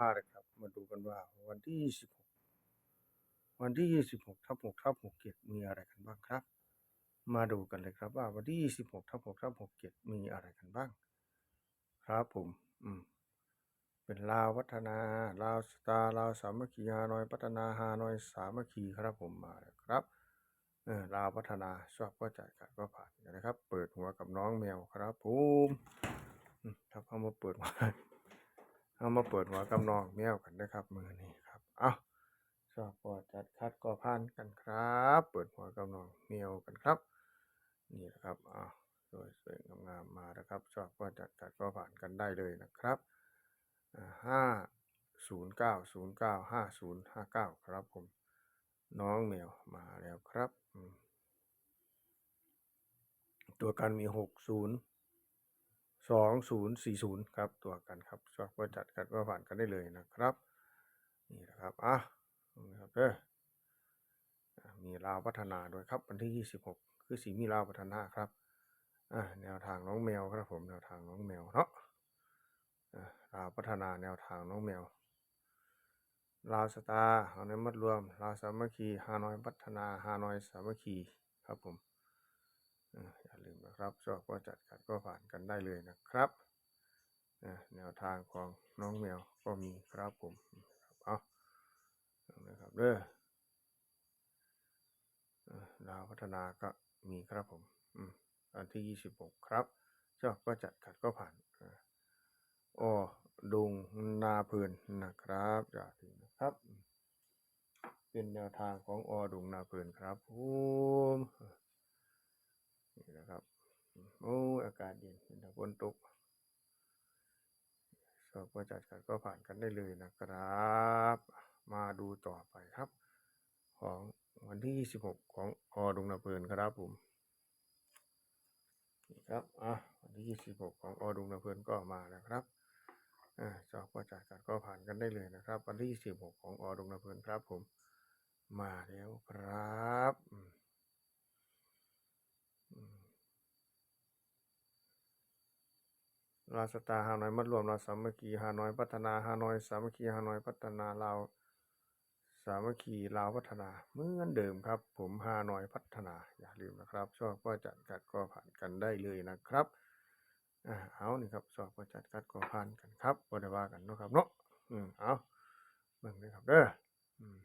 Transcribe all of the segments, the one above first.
มาเลยครับ มาดูกันว่าวันที่26วันที่26ทับ6ทับ67มีอะไรกันบ้างครับ มาดูกันเลยครับว่าวันที่26ทับ6ทับ67มีอะไรกันบ้าง ครับผม อืม เป็นลาวพัฒนา ลาวสตาร์ลาวสามัคคีฮานอยพัฒนาฮานอยสามัคคีครับผมมาแล้วครับเออลาวพัฒนาชอบก็จ่ายขาดก็ผ่านนะครับ เปิดหัวกับน้องแมวครับผมอืมครับเอามาเปิดหัว เอามาเปิดหัวกับนองแมวกันนะครับมือนี้ครับ เอาชอบก็จัดคัดก็ผ่านกันครับ เปิดหัวกับนองแมวกันครับ นี่นะครับอ่าสวยสวยๆงามๆมาแล้วครับ ชอบก็จัดคัดก็ผ่านกันได้เลยนะครับห้าศูนย์เก้าศูนย์เก้าห้าศูนย์ห้าเก้าครับผม น้องแมวมาแล้วครับ ตัวกันมีหกศูนย์ สองศูนย์สี่ศูนย์ครับตัวกันครับชอบก็จัดกันก็ผ่านกันได้เลยนะครับนี่นะครับอะนี่ครับเด้ออมีลาวพัฒนาด้วยครับวันที่ยี่สิบหกคือสีมีลาวพัฒนาครับอะแนวทางน้องแมวครับผมแนวทางน้องแมวเนาะอะลาวพัฒนาแนวทางน้องแมวลาวสตาร์ฮานอยมัดรวมลาวสามัคคีฮานอยพัฒนาฮานอยสามัคคีครับผม อย่าลืมนะครับ ชอบก็จัดขัดก็ผ่านกันได้เลยนะครับแนวทางของน้องแมวก็มีครับผมเอานะครับเด้ออ่าวพัฒนาก็มีครับผมอันที่ยี่สิบหกครับ ชอบก็จัดขัดก็ผ่านอ้อดงนาเพลินนะครับอย่าลืมนะครับ เป็นแนวทางของออดงนาเพลินครับผม นะครับ โอ้อากาศเย็นเป็นฝนตกสอบก็จัดกันก็ผ่านกันได้เลยนะครับ มาดูต่อไปครับ ของวันที่ 26 ของออดงนาเพลินครับผมนี่ครับ อะ วันที่ 26 ของออดงนาเพลินก็มาแล้วครับอ่าสอบก็จัดกันก็ผ่านกันได้เลยนะครับ วันที่16ของอดงนาเพลินครับผม มาแล้วครับอืมอืม ลาสตาฮานอยมัดรวมลาสามัคคีฮานอยพัฒนาฮานอยสามัคคีฮานอยพัฒนาลาสามัคคีลาวพัฒนาเหมือนเดิมครับ ผมฮานอยพัฒนาอย่าลืมนะครับชอบก็จัดกัดก็ผ่านกันได้เลยนะครับอ่าเอานี่ครับสอบก็จัดกัดก็ผ่านกันครับบ่ได้ว่ากันเนาะครับเนาะอืมเอาเบิ่งเลยครับเด้ออืม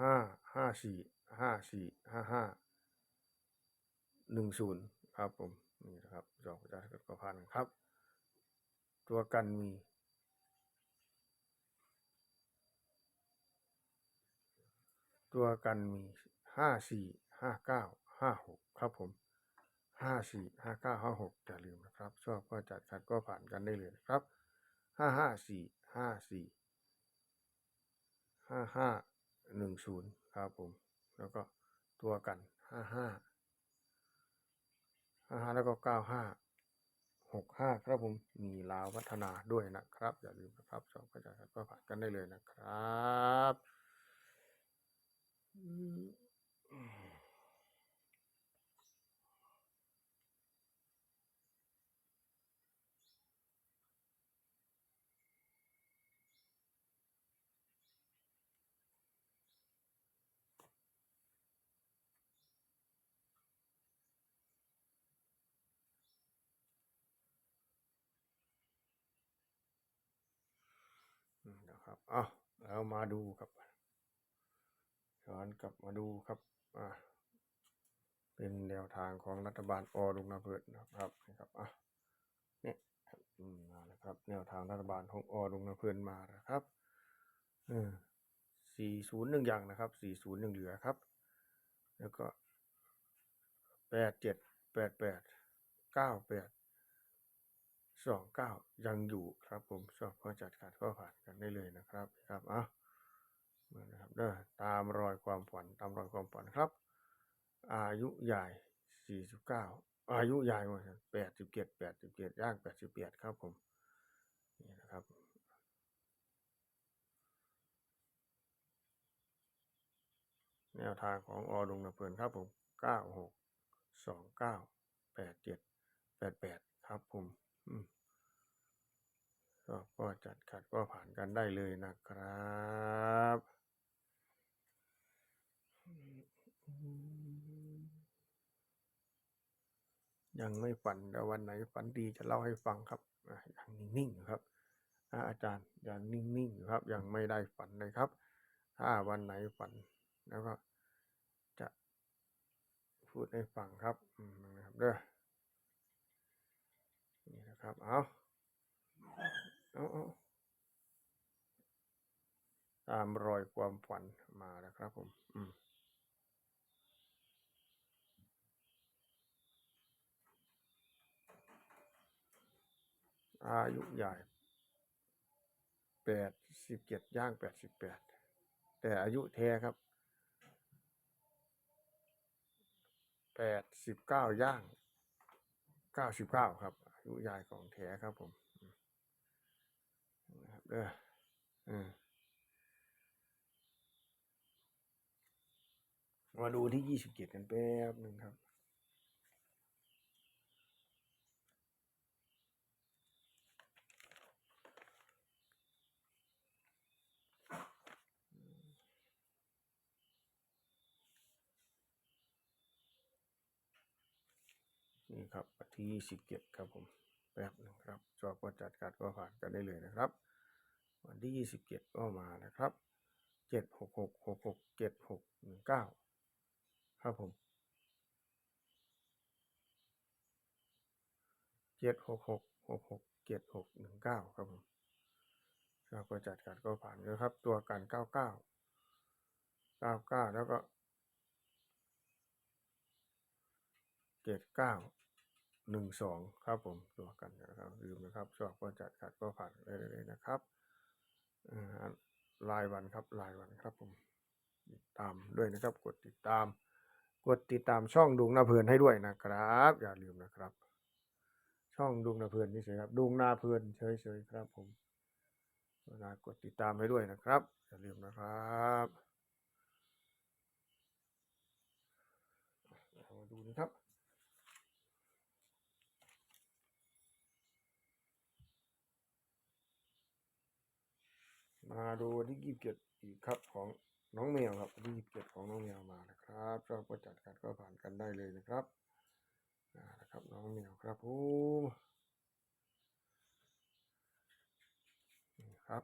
ห้าห้าสี่ห้าสี่ห้าห้าหนึ่งศูนย์ครับผมนี่นะครับสอกจัดกัดก็ผ่านกันครับ ตัวกันมีตัวกันมีห้าสี่ห้าเก้าห้าหกครับผมห้าสี่ห้าเก้าห้าหกอย่าลืมนะครับ ชอบก็จัดคัดก็ผ่านกันได้เลยนะครับห้าห้าสี่ห้าสี่ห้าห้า หนึ่งศูนย์ครับผม แล้วก็ตัวกันห้าห้าห้าห้าแล้วก็เก้าห้าหกห้าครับผมมีลาวพัฒนาด้วยนะครับ อย่าลืมนะครับสอบก็จัดคัดก็ผ่านกันได้เลยนะครับ ครับอะแล้วมาดูครับย้อนกลับมาดูครับอ่าเป็นแนวทางของรัฐบาลอดุงนาเพิดนะครับนะครับอะเนี่ยอืมมาแล้วครับ แนวทางรัฐบาลของอดุงนาเพินมาแล้วครับเออสี่ศูนย์หนึ่งอย่างนะครับสี่ศูนย์หนึ่งเหลือครับ แล้วก็แปดเจ็ดแปดแปดเก้าแปด สองเก้ายังอยู่ครับผมชอบก็จัดการก็ผ่านกันได้เลยนะครับครับอะมานะครับเด้อตามรอยความฝันตามรอยความฝันครับ อายุใหญ่สี่สิบเก้าอายุใหญ่มดแปดสิบเจ็ดแปดสิบเจ็ดย่างแปดสิบแปดครับผมนี่นะครับแนวทางของอดงนาเพลินครับผมเก้าหกสองเก้าแปดเจ็ดแปดแปดครับผม อืม ชอบก็จัดขัดก็ผ่านกันได้เลยนะครับยังไม่ฝันแต่วันไหนฝันดีจะเล่าให้ฟังครับอะยังนิ่งๆครับอาจารย์อยังนิ่งๆครับ ยังไม่ได้ฝันเลยครับ ถ้าวันไหนฝันแล้วก็จะพูดให้ฟังครับนะครับเด้อนี่นะครับเอา เอาเอาตามรอยความฝันมาแล้วครับผม อืมอายุใหญ่แปดสิบเจ็ดย่างแปดสิบแปดแต่อายุแท้ครับแปดสิบเก้าย่างเก้าสิบเก้าครับ อายุยายของแท้ครับผมอืม นะครับเด้ออมมาดูที่ยี่สิบเจ็ดกันแป๊บหนึ่งครับ นี่ครับที่ยี่สิบเจ็ดครับผม แป๊บหนึ่งครับชอบก็ จัดการก็ผ่านกันได้เลยนะครับ วันที่ยี่สิบเจ็ดก็มานะครับเจ็ดหกหกหกหกเจ็ดหกหนึ่งเก้าครับผมเจ็ดหกหกหกหกเจ็ดหกหนึ่งเก้าครับผมชอบก็จัดการก็ผ่านเลยครับ ตัวกันเก้าเก้าเก้าเก้าแล้วก็เจ็ดเก้า หนึ่งสองครับผมตัวกันนะครับลืมนะครับ ชอบก็จัดขัดก็ผ่านได้เลยนะครับรายวันครับรายวันครับผมติดตามด้วยนะครับ กดติดตาม กดติดตามช่องดุงนาเพลินให้ด้วยนะครับ อย่าลืมนะครับ ช่องดุงนาเพลินนี่เฉยครับดุงนาเพลินเฉยๆครับผมเวลากดติดตามให้ด้วยนะครับ อย่าลืมนะครับมาดูนะครับ มา ดูวันที่ยี่สิบเจ็ดอีกครับของน้องแมวครับวันที่ยี่สิบเจ็ดของน้องแมวมานะครับชอบก็จัดการก็ผ่านกันได้เลยนะครับนะครับน้องแมวครับผมนี่ครับ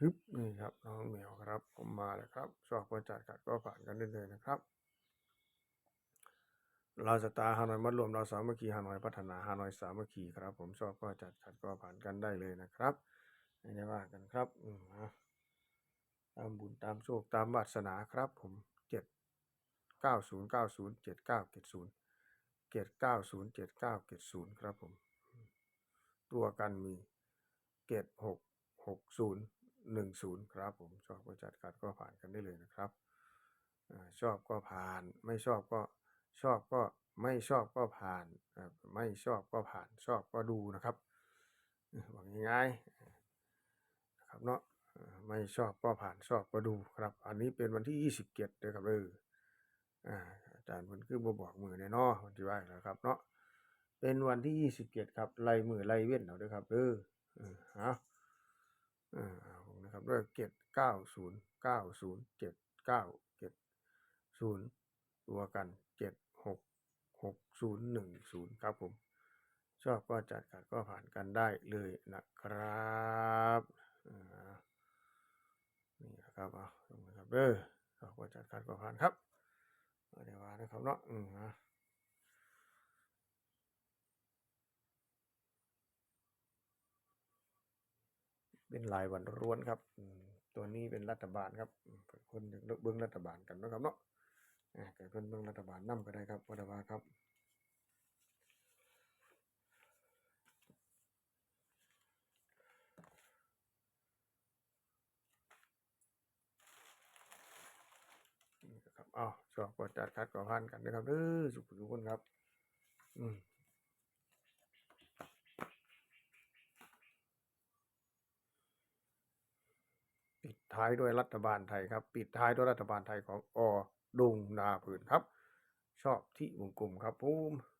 ฮึบนี่ครับน้องแมวครับผมมาแล้วครับชอบก็จัดการก็ผ่านกันได้เลยนะครับเราจะตาฮานอยมัดรวมเราสามัคคีฮานอยพัฒนาฮานอยสามัคคีครับ ผมชอบก็จัดขัดก็ผ่านกันได้เลยนะครับ ไม่ได้ว่ากันครับอืมตามบุญตามโชคตามวาสนาครับ ผมเจ็ดเก้าศูนย์เก้าศูนย์เจ็ดเก้าเจ็ดศูนย์เจ็ดเก้าศูนย์เจ็ดเก้าเจ็ดศูนย์ครับผม ตัวกันมีเจ็ดหกหกศูนย์หนึ่งศูนย์ครับผมชอบก็จัดขัดก็ผ่านกันได้เลยนะครับชอบก็ผ่าน ไม่ชอบก็ชอบก็ไม่ชอบก็ผ่าน ไม่ชอบก็ผ่านชอบก็ดูนะครับเออบอกง่ายๆ ครับเนาะไม่ชอบก็ผ่านชอบก็ดูครับ อันนี้เป็นวันที่ยี่สิบเจ็ดเลยครับเอออาจารย์มันคือบ่บอกมือเนี่ยเนาะวันที่ว่าแล้วครับ เนาะเป็นวันที่ยี่สิบเจ็ดครับไล่มือไล่เว้นเอาด้อครับเออเออเอาอ่าเอาผมนะครับด้วยเจ็ดเก้าศูนย์เก้าศูนย์เจ็ดเก้าเจ็ดศูนย์ตัวกันเจ็ดหกหกศูนย์หนึ่งศูนย์ครับผม ชอบก็จัดก็ผ่านกันได้เลยนะครับ นี่นะครับเอาลงนะครับเออชอบก็จัดขัดก็ผ่านครับเอาเดี๋ยวว่านะครับเนาะอืมนะเป็นรายวันร้วนครับ ตัวนี้เป็นรัฐบาลครับคนอยากเบิ่งรัฐบาลกันนะครับเนาะอ่าเกิดเพิ่นเบิ่งรัฐบาลนำก็ได้ครับบ่ได้ว่าครับนี่ก็ครับอ้าว ชอบก็จัดคัดก็ผ่านกันนะครับเด้อสุขทุกคนครับ อืมปิดท้ายด้วยรัฐบาลไทยครับ ปิดท้ายด้วยรัฐบาลไทยของอดุงนาผืนครับ ชอบที่วงกลมครับผม